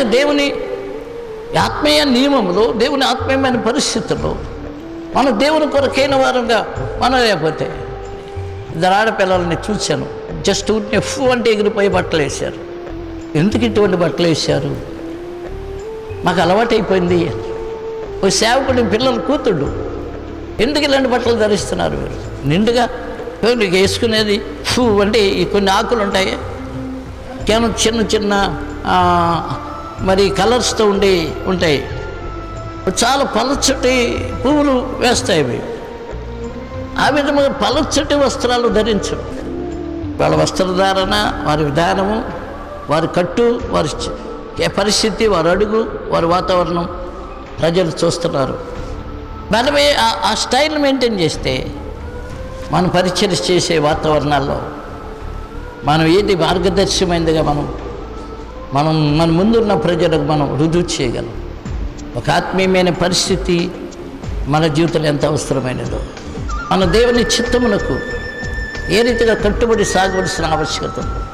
కనుక దేవుని ఆత్మీయ నియమంలో దేవుని ఆత్మీయమైన పరిస్థితుల్లో మన దేవుని కొరకైన వారంగా మనం లేకపోతే ఇద్దరు ఆడపిల్లల్ని చూశాను. జస్ట్ ఊరిని ఫు అంటే ఎగిరిపోయి బట్టలు వేశారు. ఎందుకు ఇటువంటి బట్టలు వేశారు? మాకు అలవాటైపోయింది. ఓ సేవకుడి పిల్లల కూతుడు ఎందుకు ఇలాంటి బట్టలు ధరిస్తున్నారు మీరు నిండుగా నీకు వేసుకునేది ఫూ అంటే కొన్ని ఆకులు ఉంటాయి కేవలం చిన్న చిన్న మరి కలర్స్తో ఉండి ఉంటాయి. చాలా పలచటి పువ్వులు వేస్తాయి అవి. ఆ విధముగా పలచటి వస్త్రాలు ధరించు. వాళ్ళ వస్త్రధారణ వారి విధానము వారి కట్టు వారి ఏ పరిస్థితి వారి అడుగు వారి వాతావరణం ప్రజలు చూస్తున్నారు. మనమే ఆ- స్టైల్ మెయింటైన్ చేస్తే మనం పరిచయం చేసే వాతావరణాల్లో మనం ఏది మార్గదర్శకమైనదిగా మనం మనం మన ముందున్న ప్రజలకు మనం రుజువు చేయగలం ఒక ఆత్మీయమైన పరిస్థితి మన జీవితంలో ఎంత అవసరమైనదో మన దేవుని చిత్తమునకు ఏ రీతిగా కట్టుబడి సాగవలసిన ఆవశ్యకత ఉంది.